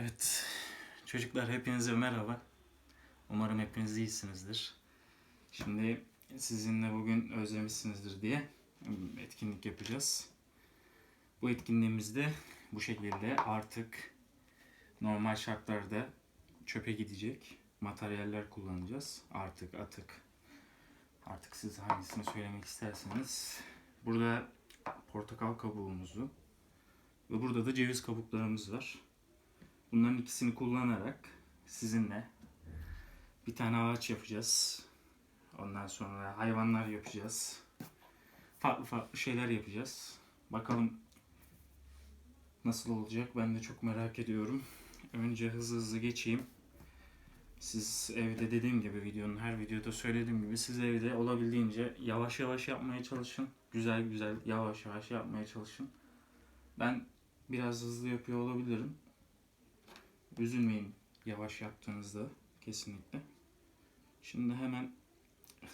Evet, çocuklar hepinize merhaba. Umarım hepiniz iyisinizdir. Şimdi sizinle bugün özlemişsinizdir diye etkinlik yapacağız. Bu etkinliğimizde bu şekilde artık normal şartlarda çöpe gidecek materyaller kullanacağız. Artık atık. Artık siz hangisini söylemek isterseniz. Burada portakal kabuğumuzu ve burada da ceviz kabuklarımız var. Bunların ikisini kullanarak sizinle bir tane ağaç yapacağız. Ondan sonra hayvanlar yapacağız. Farklı farklı şeyler yapacağız. Bakalım nasıl olacak ben de çok merak ediyorum. Önce hızlı hızlı geçeyim. Siz evde dediğim gibi videonun her videoda söylediğim gibi siz evde olabildiğince yavaş yavaş yapmaya çalışın. Güzel güzel yavaş yavaş yapmaya çalışın. Ben biraz hızlı yapıyor olabilirim. Üzülmeyin yavaş yaptığınızda kesinlikle. Şimdi hemen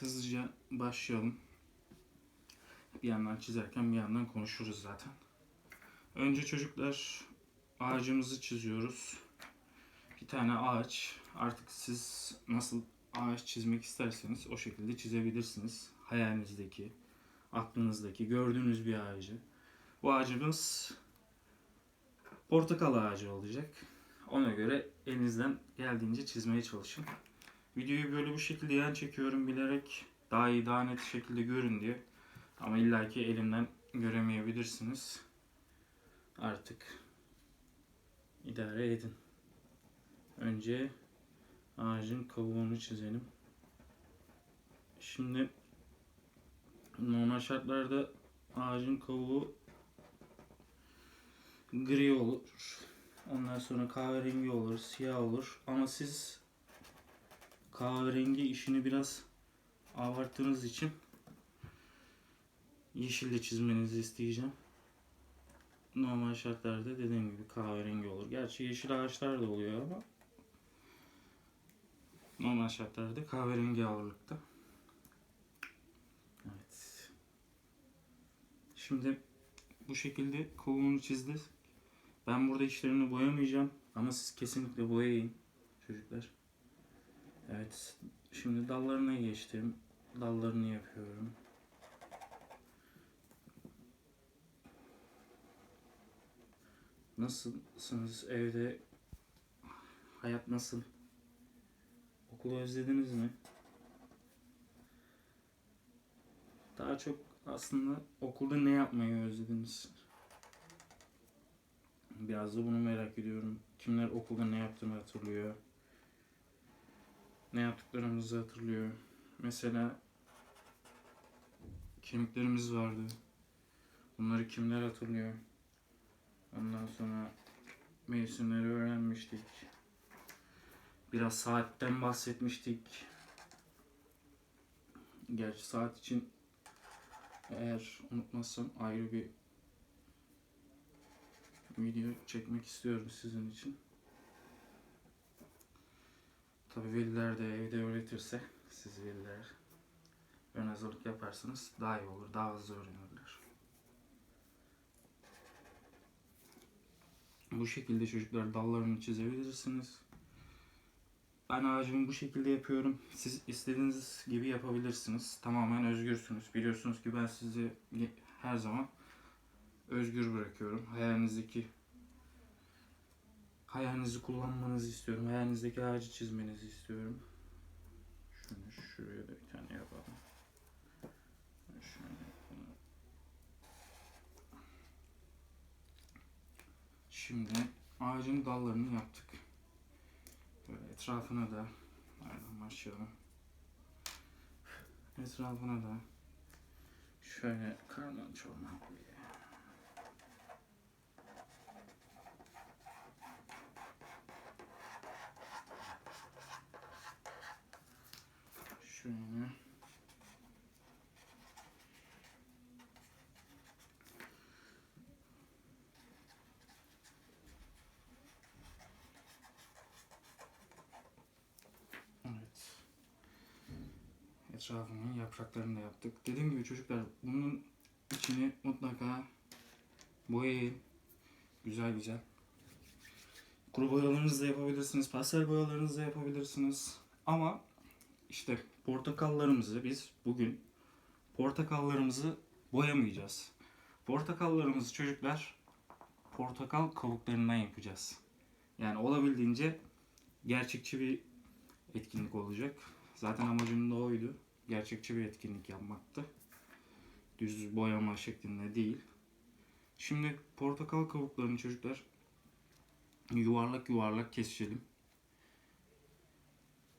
hızlıca başlayalım. Bir yandan çizerken bir yandan konuşuruz zaten. Önce çocuklar ağacımızı çiziyoruz. Bir tane ağaç. Artık siz nasıl ağaç çizmek isterseniz o şekilde çizebilirsiniz. Hayalinizdeki, aklınızdaki, gördüğünüz bir ağacı. Bu ağacımız portakal ağacı olacak. Ona göre elinizden geldiğince çizmeye çalışın. Videoyu böyle bu şekilde yan çekiyorum bilerek daha iyi daha net şekilde görün diye. Ama illaki elimden göremeyebilirsiniz. Artık idare edin. Önce ağacın kabuğunu çizelim. Şimdi normal şartlarda ağacın kabuğu gri olur. Ondan sonra kahverengi olur, siyah olur. Ama siz kahverengi işini biraz abarttığınız için yeşille çizmenizi isteyeceğim. Normal şartlarda dediğim gibi kahverengi olur. Gerçi yeşil ağaçlar da oluyor ama normal şartlarda kahverengi ağırlıkta. Evet. Şimdi bu şekilde kovuğunu çizdik. Ben burada işlerini boyamayacağım ama siz kesinlikle boyayın çocuklar. Evet. Şimdi dallarına geçtim. Dallarını yapıyorum. Nasılsınız evde? Hayat nasıl? Okulu özlediniz mi? Daha çok aslında okulda ne yapmayı özlediniz? Biraz da bunu merak ediyorum. Kimler okulda ne yaptığını hatırlıyor. Ne yaptıklarımızı hatırlıyor. Mesela kemiklerimiz vardı. Bunları kimler hatırlıyor? Ondan sonra mevsimleri öğrenmiştik. Biraz saatten bahsetmiştik. Gerçi saat için eğer unutmazsam ayrı bir video çekmek istiyorum sizin için. Tabi veliler de evde öğretirse siz veliler ön hazırlık yaparsanız daha iyi olur, daha hızlı öğrenirler. Bu şekilde çocuklar dallarını çizebilirsiniz. Ben ağacımı bu şekilde yapıyorum. Siz istediğiniz gibi yapabilirsiniz. Tamamen özgürsünüz. Biliyorsunuz ki ben sizi her zaman özgür bırakıyorum. Hayalinizdeki hayalinizi kullanmanızı istiyorum. Hayalinizdeki ağacı çizmenizi istiyorum. Şunu şuraya da bir tane yapalım. Şöyle. Şimdi ağacın dallarını yaptık. Böyle etrafına da nereden başlayalım? Etrafına da şöyle karman çorman bir Şöyle. Evet. Etrafının yapraklarını da yaptık. Dediğim gibi çocuklar bunun içini mutlaka boyayın. Güzel güzel. Kuru boyalarınızı da yapabilirsiniz, pastel boyalarınızı da yapabilirsiniz. Ama işte portakallarımızı biz bugün portakallarımızı boyamayacağız. Portakallarımızı çocuklar portakal kabuklarından yapacağız. Yani olabildiğince gerçekçi bir etkinlik olacak. Zaten amacım da oydu. Gerçekçi bir etkinlik yapmaktı. Düz boyama şeklinde değil. Şimdi portakal kabuklarını çocuklar yuvarlak yuvarlak keselim.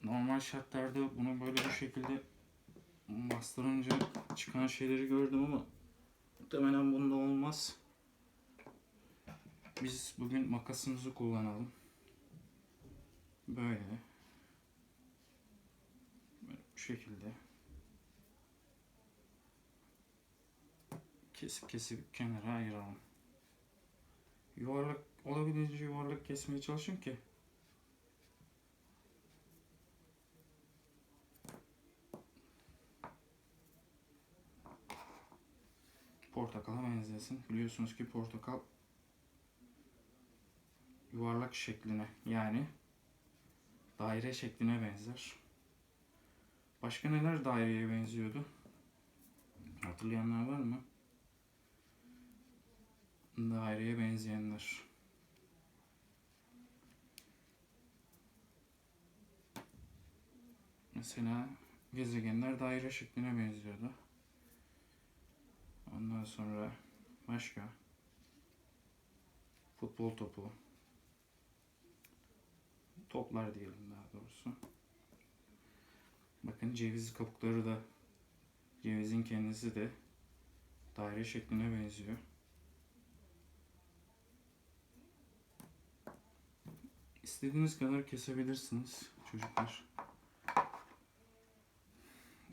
Normal şartlarda bunu böyle bu şekilde bastırınca çıkan şeyleri gördüm ama muhtemelen bunda olmaz. Biz bugün makasımızı kullanalım. Böyle. Böyle bu şekilde. Kesip kesip kenara ayıralım. Yuvarlak olabildiğince yuvarlak kesmeye çalışın ki portakala benzesin. Biliyorsunuz ki portakal yuvarlak şekline yani daire şekline benzer. Başka neler daireye benziyordu? Hatırlayanlar var mı? Daireye benzeyenler. Mesela gezegenler daire şekline benziyordu. Ondan sonra başka futbol topu toplar diyelim daha doğrusu. Bakın ceviz kabukları da cevizin kendisi de daire şekline benziyor. İstediğiniz kadar kesebilirsiniz çocuklar.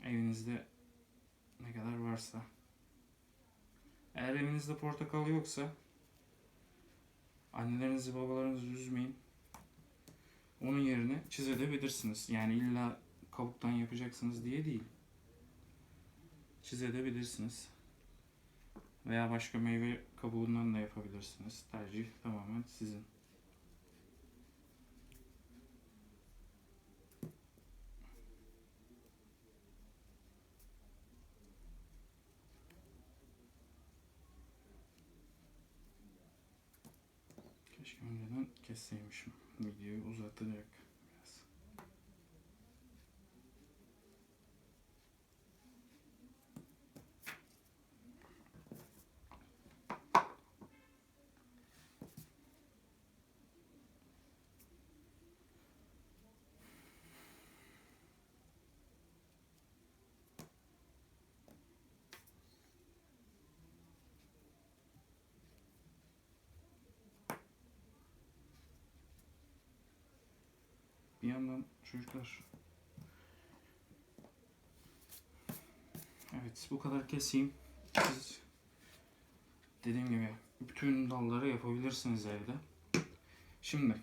Evinizde ne kadar varsa. Eğer evinizde portakal yoksa annelerinizi babalarınızı üzmeyin. Onun yerine çizebilirsiniz. Yani illa kabuktan yapacaksınız diye değil. Çizebilirsiniz. Veya başka meyve kabuğundan da yapabilirsiniz. Tercih tamamen sizin. Keşke önceden kesseymişim. Videoyu uzatacak biraz. Bir yandan çocuklar Evet bu kadar keseyim. Siz dediğim gibi bütün dalları yapabilirsiniz evde. Şimdi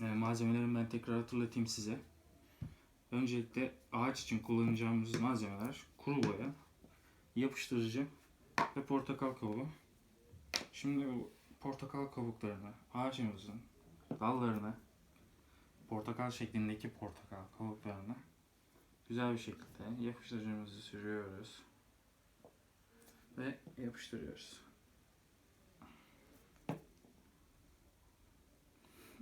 e, malzemelerimi ben tekrar hatırlatayım size. Öncelikle ağaç için kullanacağımız malzemeler kuru boya, yapıştırıcı ve portakal kabuğu. Şimdi bu portakal kabuklarını ağacımızın dallarına portakal şeklindeki portakal kabuklarını güzel bir şekilde yapıştırıcımızı sürüyoruz ve yapıştırıyoruz.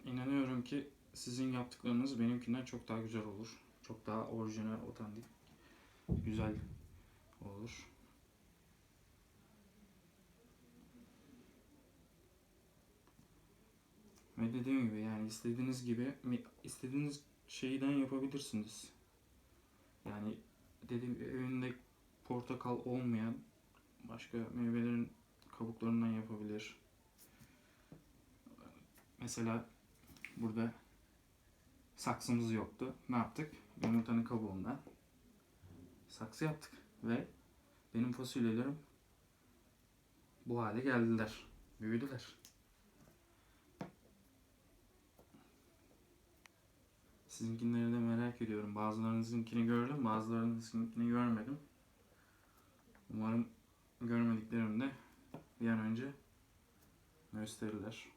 İnanıyorum ki sizin yaptıklarınız benimkinden çok daha güzel olur. Çok daha orijinal, otantik, güzel olur. Ve dediğim gibi yani istediğiniz gibi istediğiniz şeyden yapabilirsiniz. Yani dediğim evinde portakal olmayan başka meyvelerin kabuklarından yapabilir. Mesela burada saksımız yoktu. Ne yaptık? Yumurtanın kabuğundan saksı yaptık ve benim fasulyelerim bu hale geldiler. Büyüdüler. Sizinkileri de merak ediyorum. Bazılarınızınkini gördüm, bazılarınızınkini görmedim. Umarım görmediklerim de bir an önce gösterirler.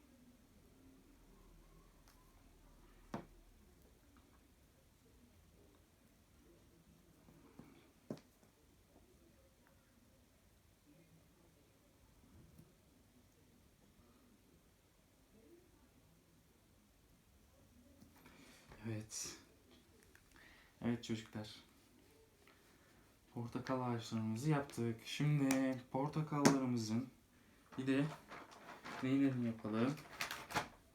Evet. Evet çocuklar. Portakal ağaçlarımızı yaptık. Şimdi portakallarımızın bir de neylerini yapalım?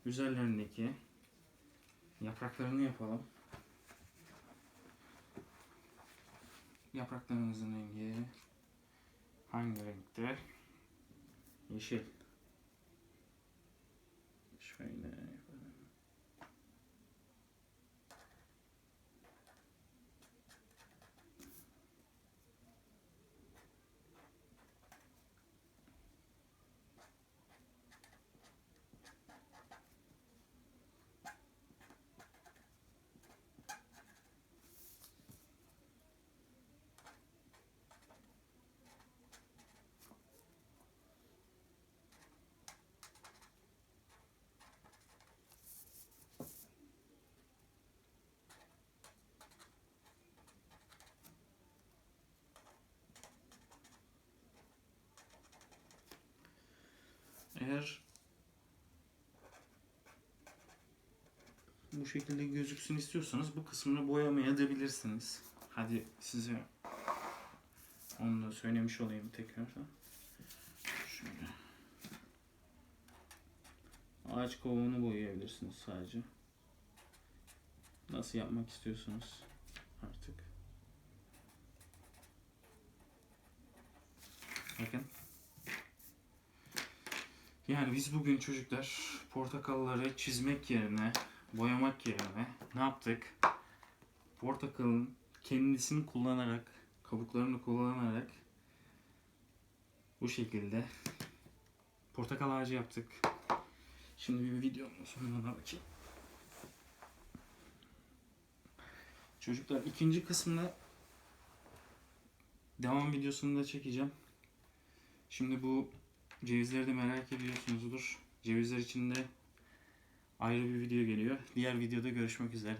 Üzerlerindeki yapraklarını yapalım. Yapraklarımızın rengi hangi renkte? Yeşil. Şöyle yapalım. Eğer bu şekilde gözüksün istiyorsanız bu kısmını boyamaya da bilirsiniz. Hadi size onu da söylemiş olayım tekrar. Şöyle. Ağaç kovuğunu boyayabilirsiniz sadece. Nasıl yapmak istiyorsunuz artık. Bakın. Yani biz bugün çocuklar portakalları çizmek yerine, boyamak yerine ne yaptık? Portakalın kendisini kullanarak, kabuklarını kullanarak bu şekilde portakal ağacı yaptık. Şimdi bir videonun sonuna bakayım. Çocuklar ikinci kısmını devam videosunu da çekeceğim. Şimdi bu Cevizleri de merak ediyorsunuzdur. Cevizler için de ayrı bir video geliyor. Diğer videoda görüşmek üzere.